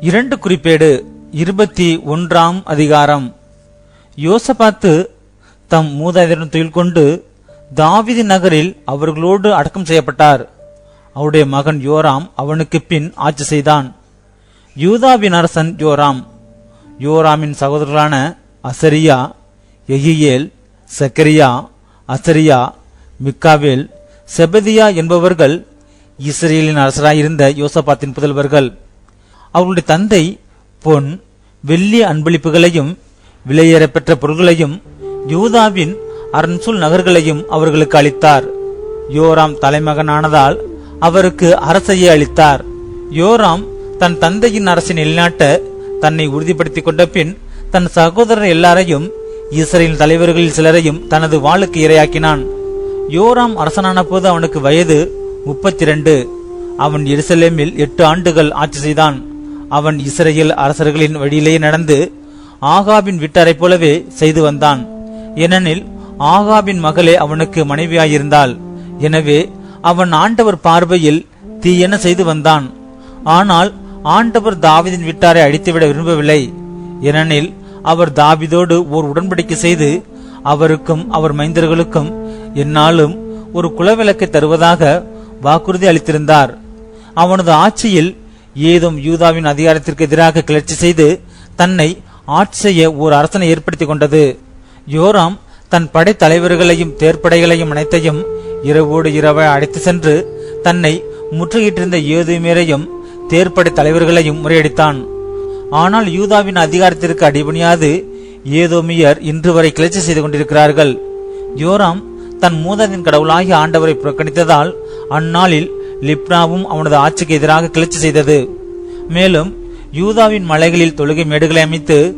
இரண்டு குறிப்பேடு இருபத்தி ஒன்றாம் அதிகாரம். யோசபாத்து தம் மூதாதையருடன் தொழில் கொண்டு தாவிதி நகரில் அவர்களோடு அடக்கம் செய்யப்பட்டார். அவருடைய மகன் யோராம் அவனுக்கு பின் ஆட்சி செய்தான். யூதாவின் அரசன் யோராம். யோராமின் சகோதரர்களான அசரியா எகியேல் சக்கரியா அசரியா மிக்காவேல் செபதியா என்பவர்கள் இஸ்ரேலின் அரசராயிருந்த யோசபாத்தின் புதல்வர்கள். அவர்களுடைய தந்தை பொன் வெள்ளி அன்பளிப்புகளையும் விலையேறப்பெற்ற பொருள்களையும் யூதாவின் அரண்சுல் நகர்களையும் அவர்களுக்கு அளித்தார். யோராம் தலைமகனானதால் அவருக்கு அரசையே அளித்தார். யோராம் தன் தந்தையின் அரசை நிலைநாட்ட தன்னை உறுதிப்படுத்திக் கொண்ட பின் தன் சகோதரர் எல்லாரையும் இஸ்ரேலின் தலைவர்களில் சிலரையும் தனது வாளுக்கு இரையாக்கினான். யோராம் அரசனான போது அவனுக்கு வயது முப்பத்தி இரண்டு அவன் எருசலேமில் எட்டு ஆண்டுகள் ஆட்சி செய்தான். அவன் இஸ்ரேல் அரசர்களின் வழியிலேயே நடந்து ஆகாபின் விட்டாரைப் போலவே செய்து வந்தான். ஏனெனில் ஆகாபின் மகளே அவனுக்கு மனைவியாயிருந்தாள். எனவே அவன் ஆண்டவர் பார்வையில் தீயென செய்து வந்தான். ஆனால் ஆண்டவர் தாவிதின் விட்டாரை அடித்துவிட விரும்பவில்லை. ஏனெனில் அவர் தாவிதோடு ஓர் உடன்படிக்கை செய்து அவருக்கும் அவர் மைந்தர்களுக்கும் என்னாலும் ஒரு குலவிளக்கை தருவதாக வாக்குறுதி அளித்திருந்தார். அவனது ஆட்சியில் ஏதும் யூதாவின் அதிகாரத்திற்கு எதிராக கிளர்ச்சி செய்து தன்னை ஆட்சி செய்ய ஓர் அரசனை ஏற்படுத்திக் கொண்டது. யோராம் தன் படைத்தலைவர்களையும் தேர்ப்படைகளையும் அனைத்தையும் இரவோடு இரவை அழைத்து சென்று தன்னை முற்றுகையிட்டிருந்த ஏதுமேரையும் தேர்ப்படை தலைவர்களையும் முறையடித்தான். ஆனால் யூதாவின் அதிகாரத்திற்கு அடிபணியாது ஏதோமியர் இன்று வரை கிளர்ச்சி செய்து கொண்டிருக்கிறார்கள். யோராம் தன் மூதாதின் கடவுளாகிய ஆண்டவரை புறக்கணித்ததால் அந்நாளில் லிப்னாவும் அவனது ஆட்சிக்கு எதிராக கிளர்ச்சி செய்தது. மேலும் யூதாவின் மலைகளில் தொழுகை மேடுகளை அமைத்து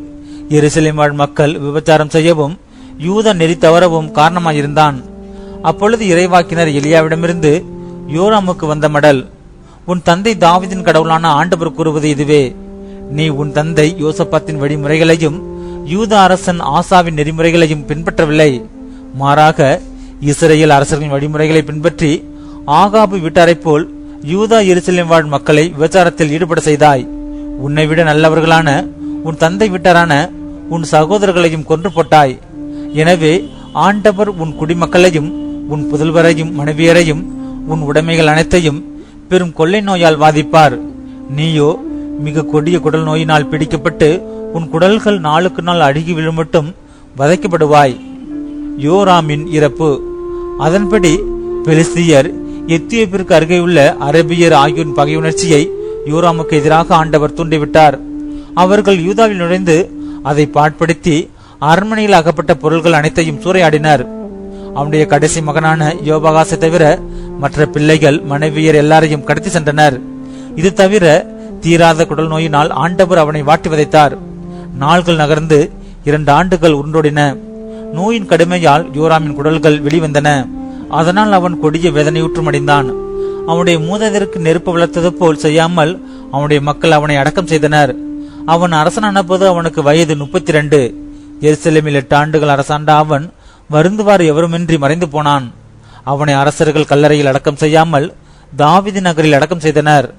எருசலேம் வாழ் மக்கள் விபச்சாரம் செய்யவும் யூத நெறி தவறவும் காரணமாயிருந்தான். அப்பொழுது இறைவாக்கினர் எலியாவிடமிருந்து யோராமுக்கு வந்த மடல் உன் தந்தை தாவிதின் கடவுளான ஆண்டவர் கூறுவது இதுவே. நீ உன் தந்தை யோசப்பாத்தின் வழிமுறைகளையும் யூத அரசன் ஆசாவின் நெறிமுறைகளையும் பின்பற்றவில்லை. மாறாக இஸ்ரேல் அரசர்களின் வழிமுறைகளை பின்பற்றி ஆகாபு வீட்டாரைப் போல் யூதா எருசலேம் வாழ் மக்களை விபச்சாரத்தில் ஈடுபட செய்தாய். உன்னை விட நல்லவர்களான உன் தந்தை வீட்டாரான உன் சகோதரர்களையும் கொன்று போட்டாய். எனவே ஆண்டவர் உன் குடிமக்களையும் உன் புதல்வரையும் மனைவியரையும் உன் உடைமைகள் அனைத்தையும் பெரும் கொள்ளை நோயால் வாதிப்பார். நீயோ மிக கொடிய குடல் நோயினால் பிடிக்கப்பட்டு உன் குடல்கள் நாளுக்கு நாள் அழுகி விழுமட்டும் வதைக்கப்படுவாய். யோராமின் இறப்பு. அதன்படி பெலிஸ்தியர் எத்தியோப்பிற்கு அருகேயுள்ள அரபியர் ஆகியோரின் பகையுணர்ச்சியை யூராமுக்கு எதிராக ஆண்டவர் தூண்டிவிட்டார். அவர்கள் யூதாவில் நுழைந்து அதை பாட்படுத்தி அரண்மனையில் அகப்பட்ட பொருள்கள் அனைத்தையும் சூறையாடினர். அவனுடைய கடைசி மகனான யோபகாசை தவிர மற்ற பிள்ளைகள் மனைவியர் எல்லாரையும் கடத்தி சென்றனர். இது தவிர தீராத குடல் நோயினால் ஆண்டவர் அவனை வாட்டி வதைத்தார். நாள்கள் நகர்ந்து இரண்டு ஆண்டுகள் உருண்டோடின. நோயின் கடுமையால் யோராமின் குடல்கள் வெளிவந்தன. அதனால் அவன் கொடிய வேதனையுற்றும் அடைந்தான் அவனுடைய மூததற்கு நெருப்பு வளர்த்தது போல் செய்யாமல் அவனுடைய மக்கள் அவனை அடக்கம் செய்தனர். அவன் அரசனான போது அவனுக்கு வயது முப்பத்தி ரெண்டு எருசலேமில் எட்டு ஆண்டுகள் அரசாண்ட அவன் வருந்துவார் எவருமின்றி மறைந்து போனான். அவனை அரசர்கள் கல்லறையில் அடக்கம் செய்யாமல் தாவிதி நகரில் அடக்கம் செய்தனர்.